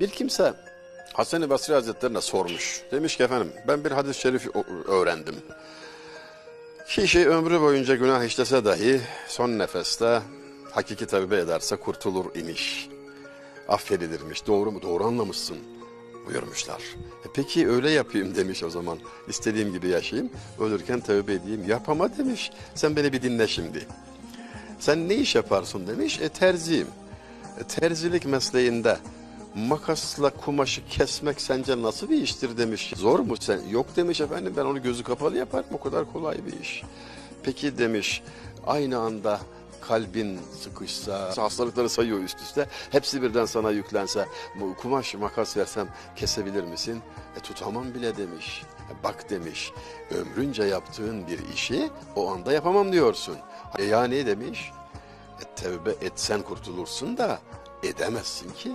Bir kimse Hasan-ı Basri Hazretlerine sormuş. Demiş ki efendim ben bir hadis-i şerif öğrendim. Kişi ömrü boyunca günah işlese dahi son nefeste hakiki tövbe ederse kurtulur imiş. Affedilirmiş. Doğru mu? Doğru anlamışsın buyurmuşlar. E peki öyle yapayım demiş o zaman. İstediğim gibi yaşayayım. Ölürken tövbe edeyim. Yapama demiş. Sen beni bir dinle şimdi. Sen ne iş yaparsın demiş. E terziyim. E, terzilik mesleğinde makasla kumaşı kesmek sence nasıl bir iştir demiş. Zor mu sen? Yok demiş efendim ben onu gözü kapalı yaparım o kadar kolay bir iş. Peki demiş aynı anda kalbin sıkışsa, hastalıkları sayıyor üst üste. Hepsi birden sana yüklense, kumaş makas versem kesebilir misin? E tutamam bile demiş. E, bak demiş, ömrünce yaptığın bir işi o anda yapamam diyorsun. E yani demiş, e, tevbe etsen kurtulursun da edemezsin ki